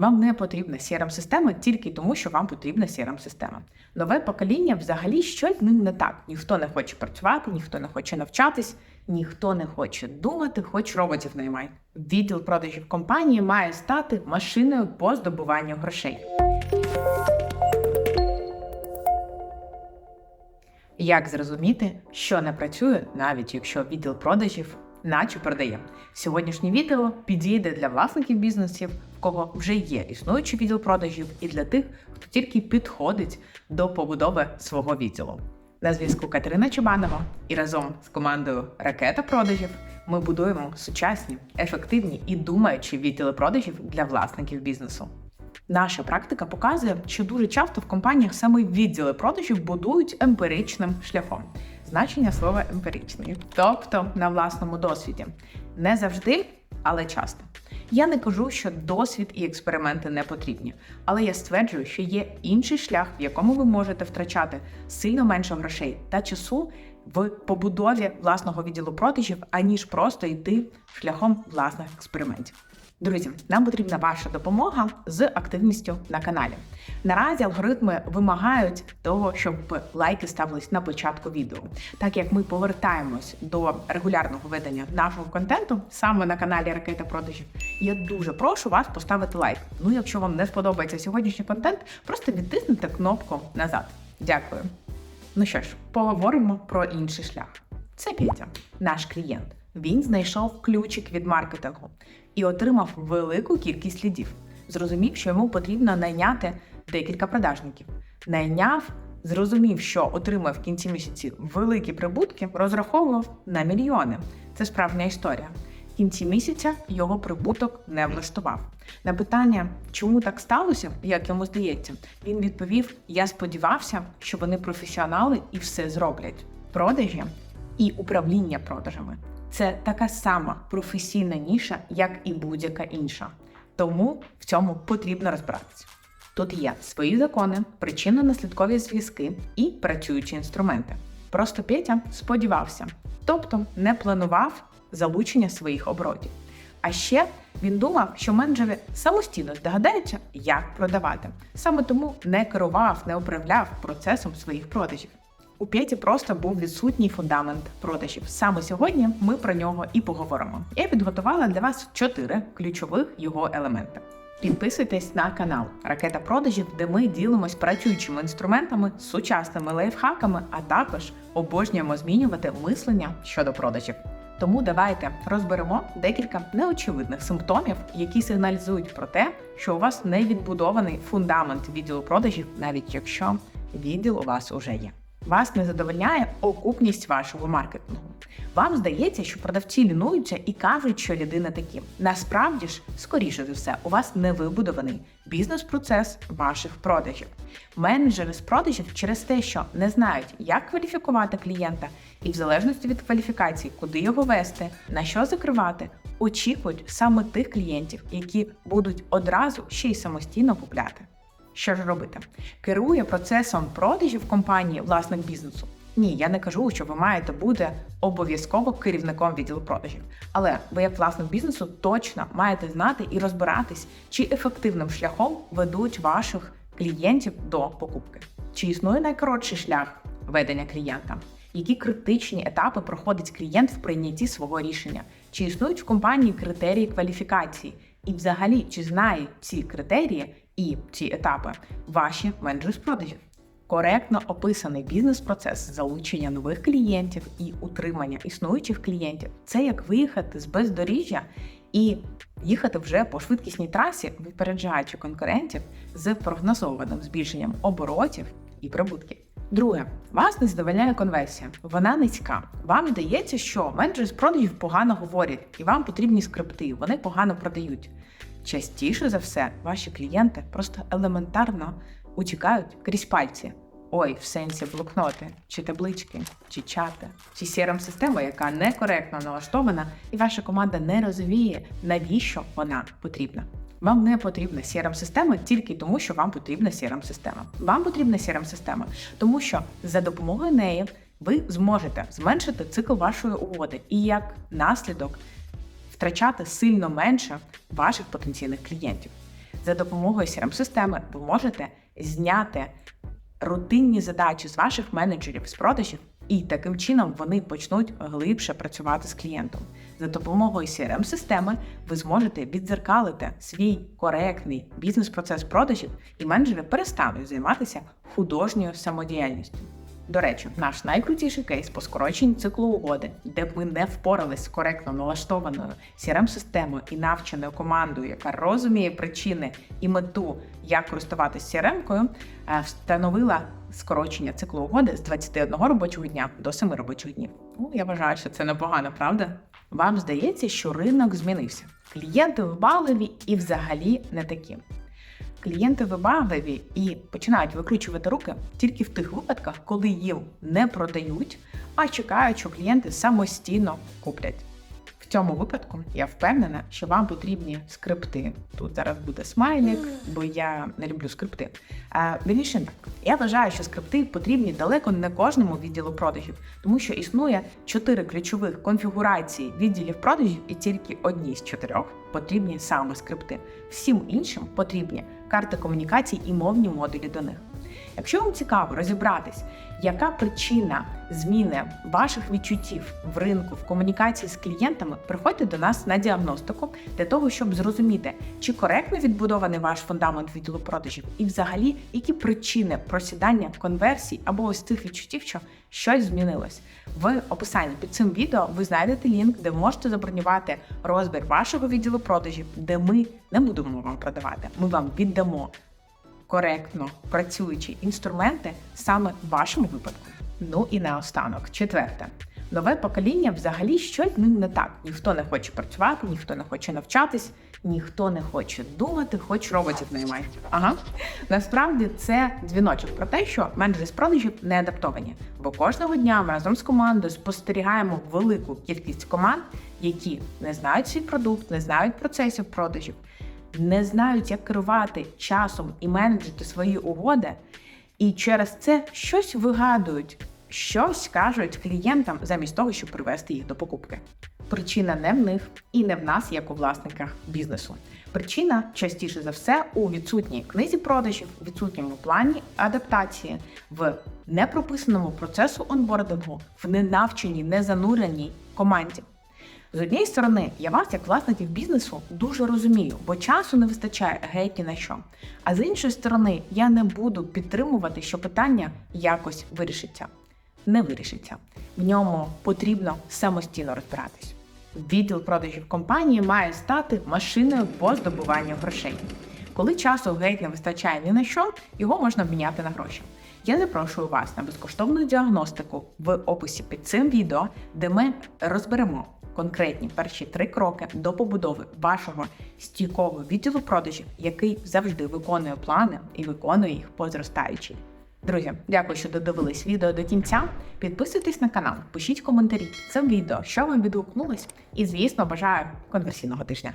Вам не потрібна crm система тільки тому, що вам потрібна crm система Нове покоління взагалі щось ним не так. Ніхто не хоче працювати, ніхто не хоче навчатись, ніхто не хоче думати, хоч роботів наймай. Відділ продажів компанії має стати машиною по здобуванню грошей. Як зрозуміти, що не працює, навіть якщо відділ продажів наче продає? Сьогоднішнє відео підійде для власників бізнесів, в кого вже є існуючий відділ продажів, і для тих, хто тільки підходить до побудови свого відділу. На зв'язку Катерина Чубанова і разом з командою Ракета продажів ми будуємо сучасні, ефективні і думаючі відділи продажів для власників бізнесу. Наша практика показує, що дуже часто в компаніях саме відділи продажів будують емпіричним шляхом. Значення слова емпіричний, тобто на власному досвіді. Не завжди, але часто. Я не кажу, що досвід і експерименти не потрібні, але я стверджую, що є інший шлях, в якому ви можете втрачати сильно менше грошей та часу в побудові власного відділу продажів, аніж просто йти шляхом власних експериментів. Друзі, нам потрібна ваша допомога з активністю на каналі. Наразі алгоритми вимагають того, щоб лайки ставились на початку відео. Так як ми повертаємось до регулярного ведення нашого контенту саме на каналі Ракета Продажів, я дуже прошу вас поставити лайк. Ну, якщо вам не сподобається сьогоднішній контент, просто відтиснути кнопку назад. Дякую. Ну що ж, поговоримо про інший шлях. Це Петя, наш клієнт. Він знайшов ключик від маркетингу і отримав велику кількість лідів. Зрозумів, що йому потрібно найняти декілька продажників. Найняв, зрозумів, що отримав в кінці місяці великі прибутки, розраховував на мільйони. Це справжня історія. В кінці місяця його прибуток не влаштував. На питання, чому так сталося, як йому здається, він відповів: Я сподівався, що вони професіонали і все зроблять. Продажі і управління продажами це така сама професійна ніша, як і будь-яка інша. Тому в цьому потрібно розбиратися. Тут є свої закони, причинно-наслідкові зв'язки і працюючі інструменти. Просто Петя сподівався, тобто не планував залучення своїх оборотів. А ще він думав, що менеджери самостійно здогадаються, як продавати. Саме тому не керував, не управляв процесом своїх продажів. У П'яті просто був відсутній фундамент продажів. Саме сьогодні ми про нього і поговоримо. Я підготувала для вас чотири ключових його елементи. Підписуйтесь на канал Ракета продажів, де ми ділимось працюючими інструментами, сучасними лайфхаками, а також обожнюємо змінювати мислення щодо продажів. Тому давайте розберемо декілька неочевидних симптомів, які сигналізують про те, що у вас не відбудований фундамент відділу продажів, навіть якщо відділ у вас уже є. Вас не задовольняє окупність вашого маркетингу. Вам здається, що продавці лінуються і кажуть, що ліди не такі. Насправді ж, скоріше за все, у вас не вибудований бізнес-процес ваших продажів. Менеджери з продажів через те, що не знають, як кваліфікувати клієнта, і в залежності від кваліфікації, куди його вести, на що закривати, очікують саме тих клієнтів, які будуть одразу ще й самостійно купляти. Що ж робити? Керує процесом продажів компанії власник бізнесу. Ні, я не кажу, що ви маєте бути обов'язково керівником відділу продажів. Але ви, як власник бізнесу, точно маєте знати і розбиратись, чи ефективним шляхом ведуть ваших клієнтів до покупки. Чи існує найкоротший шлях ведення клієнта? Які критичні етапи проходить клієнт в прийнятті свого рішення? Чи існують в компанії критерії кваліфікації? І, взагалі, чи знають ці критерії і ці етапи ваші менеджери з продажів? Коректно описаний бізнес-процес залучення нових клієнтів і утримання існуючих клієнтів це як виїхати з бездоріжжя і їхати вже по швидкісній трасі, випереджаючи конкурентів з прогнозованим збільшенням оборотів і прибутків. Друге, вас не задовольняє конверсія. Вона низька. Вам здається, що менеджери з продажів погано говорять, і вам потрібні скрипти, вони погано продають. Частіше за все, ваші клієнти просто елементарно утікають крізь пальці. Ой, в сенсі блокноти, чи таблички, чи чати, чи crm система яка некоректно налаштована, і ваша команда не розуміє, навіщо вона потрібна. Вам не потрібна crm система тільки тому, що вам потрібна crm система Вам потрібна crm система тому що за допомогою неї ви зможете зменшити цикл вашої угоди і як наслідок втрачати сильно менше ваших потенційних клієнтів. За допомогою crm системи ви можете зняти рутинні задачі з ваших менеджерів з продажів, і таким чином вони почнуть глибше працювати з клієнтом. За допомогою crm системи ви зможете відзеркалити свій коректний бізнес-процес продажів, і менеджери перестануть займатися художньою самодіяльністю. До речі, наш найкрутіший кейс по скороченню циклу угоди, де б ми не впорались з коректно налаштованою crm системою і навченою командою, яка розуміє причини і мету, як користуватися crm-кою, е, встановила скорочення циклу угоди з 21 робочого дня до 7 робочих днів. Ну, я вважаю, що це непогано, правда? Вам здається, що ринок змінився. Клієнти вибагливі і взагалі не такі. Клієнти вибагливі і починають викручувати руки тільки в тих випадках, коли їм не продають, а чекають, що клієнти самостійно куплять. В цьому випадку я впевнена, що вам потрібні скрипти. Тут зараз буде смайлик, бо я не люблю скрипти. А, Вірніше так. Я вважаю, що скрипти потрібні далеко не кожному відділу продажів, тому що існує чотири ключових конфігурації відділів продажів, і тільки одній з чотирьох потрібні саме скрипти. Всім іншим потрібні карти комунікацій і мовні модулі до них. Якщо вам цікаво розібратись, яка причина зміни ваших відчуттів в ринку в комунікації з клієнтами, приходьте до нас на діагностику для того, щоб зрозуміти, чи коректно відбудований ваш фундамент відділу продажів, і взагалі які причини просідання конверсій або ось цих відчуттів, що щось змінилось. В описанні під цим відео ви знайдете лінк, де можете забронювати розбір вашого відділу продажів, де ми не будемо вам продавати. Ми вам віддамо коректно працюючі інструменти саме в вашому випадку. Ну і наостанок, четверте. Нове покоління взагалі щось ним не так. Ніхто не хоче працювати, ніхто не хоче навчатись, ніхто не хоче думати, хоч роботів наймає. Ага. Насправді це дзвіночок про те, що менеджери з продажів не адаптовані. Бо кожного дня ми разом з командою спостерігаємо велику кількість команд, які не знають свій продукт, не знають процесів продажів, не знають, як керувати часом і менеджити свої угоди, і через це щось вигадують, щось кажуть клієнтам замість того, щоб привести їх до покупки. Причина не в них і не в нас, як у власниках бізнесу. Причина частіше за все у відсутній книзі продажів, відсутньому плані адаптації, в непрописаному процесу онбордингу, в ненавченій, незануреній команді. З однієї сторони, я вас, як власників бізнесу, дуже розумію, бо часу не вистачає геть ні на що. А з іншої сторони, я не буду підтримувати, що питання якось вирішиться. Не вирішиться. В ньому потрібно самостійно розбиратись. Відділ продажів компанії має стати машиною по здобуванню грошей. Коли часу геть не вистачає ні на що, його можна обміняти на гроші. Я запрошую вас на безкоштовну діагностику в описі під цим відео, де ми розберемо конкретні перші три кроки до побудови вашого стійкого відділу продажів, який завжди виконує плани і виконує їх по зростаючій. Друзі, дякую, що додивились відео до кінця. Підписуйтесь на канал, пишіть коментарі під цим відео, що вам відгукнулось, і звісно, бажаю конверсійного тижня.